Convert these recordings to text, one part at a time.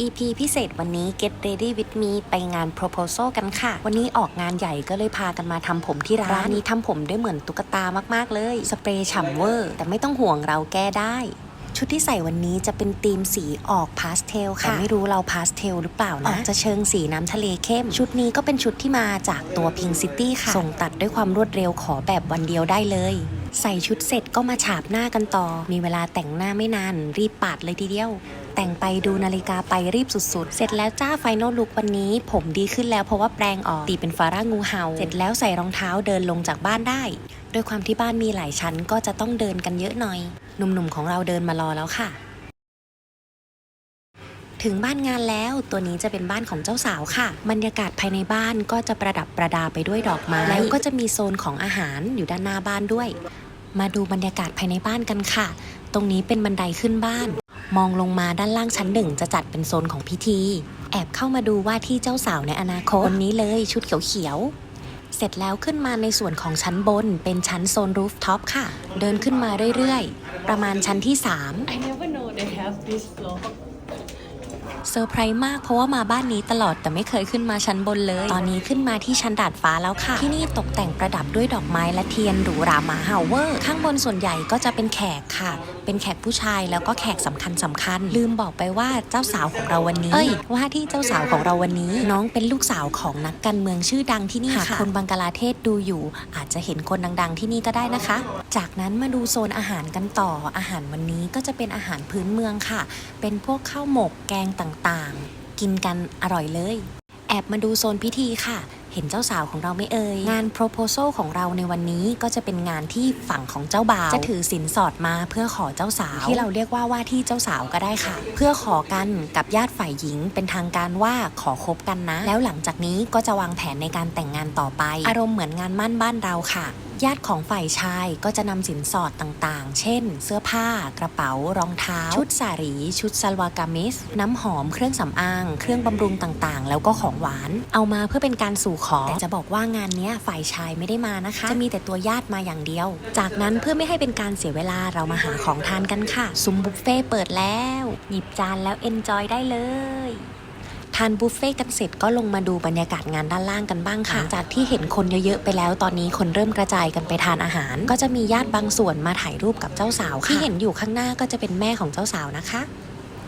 EP พิเศษวันนี้ Get Ready with me ไปงาน proposal กันค่ะ วันนี้ออกงานใหญ่ก็เลยพากันมาทำผมที่ร้านร้านนี้ทำผมได้เหมือนตุ๊กตามากๆเลย สเปรย์ฉ่ำเวอร์ แต่ไม่ต้องห่วงเราแก้ได้ชุดที่ใส่วันนี้จะเป็นธีมสีออกพาสเทลค่ะแต่ไม่รู้เราพาสเทลหรือเปล่านะ ออกจะเชิงสีน้ำทะเลเข้ม ชุดนี้ก็เป็นชุดที่มาจากตัว Pink City ค่ะ ส่งตัดด้วยความรวดเร็วขอแบบวันเดียวได้เลย ใส่ชุดเสร็จก็มาฉาบหน้ากันต่อ มีเวลาแต่งหน้าไม่นาน รีบปาดเลยทีเดียว แต่งไปดูนาฬิกาไปรีบสุดๆ เสร็จแล้วจ้าไฟนอลลุกวันนี้ ผมดีขึ้นแล้วเพราะว่าแปรงออกตีเป็นฟาร่างูเห่า เสร็จแล้วใส่รองเท้าเดินลงจากบ้านได้โดยความที่บ้านมีหลายชั้นก็จะต้องเดินกันเยอะหน่อย หนุ่มๆของเราเดินมารอแล้วค่ะ ถึงบ้านงานแล้ว ตัวนี้จะเป็นบ้านของเจ้าสาวค่ะ บรรยากาศภายในบ้านก็จะประดับประดาไปด้วยดอกไม้ แล้วก็จะมีโซนของอาหารอยู่ด้านหน้าบ้านด้วย มาดูบรรยากาศภายในบ้านกันค่ะ ตรงนี้เป็นบันไดขึ้นบ้าน มองลงมาด้านล่างชั้นหนึ่งจะจัดเป็นโซนของพิธี แอบเข้ามาดูว่าที่เจ้าสาวในอนาคตวันนี้เลยชุดเขียวๆ เสร็จแล้วขึ้นมาในส่วนของชั้นบน เป็นชั้นโซนรูฟท็อปค่ะ เดินขึ้นมาเรื่อยๆ ประมาณชั้นที่ 3 I never know they have this floor. เซอร์ไพรส์มากเพราะว่ามาบ้านนี้ตลอดแต่ไม่เคยขึ้นมาชั้นบนเลย ตอนนี้ขึ้นมาที่ชั้นดาดฟ้าแล้วค่ะ ที่นี่ตกแต่งประดับด้วยดอกไม้และเทียนหรูหราหมาเห่าเวอร์ ข้างบนส่วนใหญ่ก็จะเป็นแขกค่ะ เป็นแขกผู้ชายแล้วก็แขกสำคัญสำคัญ ลืมบอกไปว่าเจ้าสาวของเราวันนี้ เอ้ย ว่าที่เจ้าสาวของเราวันนี้ น้องเป็นลูกสาวของนักการเมืองชื่อดังที่นี่ค่ะ คนบังกลาเทศดูอยู่ อาจจะเห็นคนดัง ๆ ที่นี่ก็ได้นะคะ จากนั้นมาดูโซนอาหารกันต่อ อาหารวันนี้ก็จะเป็นอาหารพื้นเมืองค่ะ เป็นพวกข้าวหมกแกงต่างๆ กินกันอร่อยเลย แอบมาดูโซนพิธีค่ะ เห็นเจ้าสาวของเราไม่เอ่ย งาน proposal ของเราในวันนี้ก็จะเป็นงานที่ฝั่งของเจ้าบ่าว จะถือสินสอดมาเพื่อขอเจ้าสาว ที่เราเรียกว่าว่าที่เจ้าสาวก็ได้ค่ะ เพื่อขอกันกับญาติฝ่ายหญิง เป็นทางการว่าขอคบกันนะ แล้วหลังจากนี้ก็จะวางแผนในการแต่งงานต่อไป อารมณ์เหมือนงานมั่นบ้านเราค่ะ ญาติของฝ่ายชายก็จะนำสินสอดต่างๆ เช่น เสื้อผ้า กระเป๋า รองเท้า ชุดสารี ชุดซัลวากามิส น้ำหอม เครื่องสำอาง เครื่องบำรุงต่างๆ แล้วก็ของหวาน เอามาเพื่อเป็นการสู่ขอ แต่จะบอกว่างานนี้ฝ่ายชายไม่ได้มานะคะ จะมีแต่ตัวญาติมาอย่างเดียว จากนั้นเพื่อไม่ให้เป็นการเสียเวลาเรามาหาของทานกันค่ะ ซุ้มบุฟเฟ่เปิดแล้ว หยิบจานแล้วเอนจอยได้เลยานบุฟเฟ่ต์กันเสร็จก็ลงมาดูบรรยากาศงานด้านล่างกันบ้างค่ะจากที่เห็นคนเยอะๆไปแล้วตอนนี้คนเริ่มกระจายกันไปทานอาหาร ก็จะมีญาติบางส่วนมาถ่ายรูปกับเจ้าสาวค่ะที่เห็นอยู่ข้างหน้าก็จะเป็นแม่ของเจ้าสาวนะคะ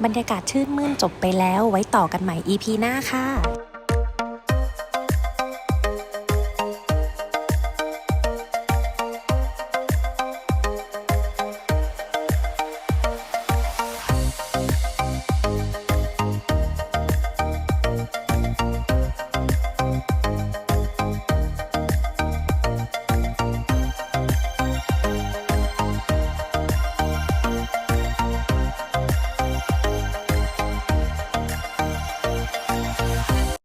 บรรยากาศชื่นมื่นจบไปแล้วไว้ต่อกันใหม่ EP หน้าค่ะ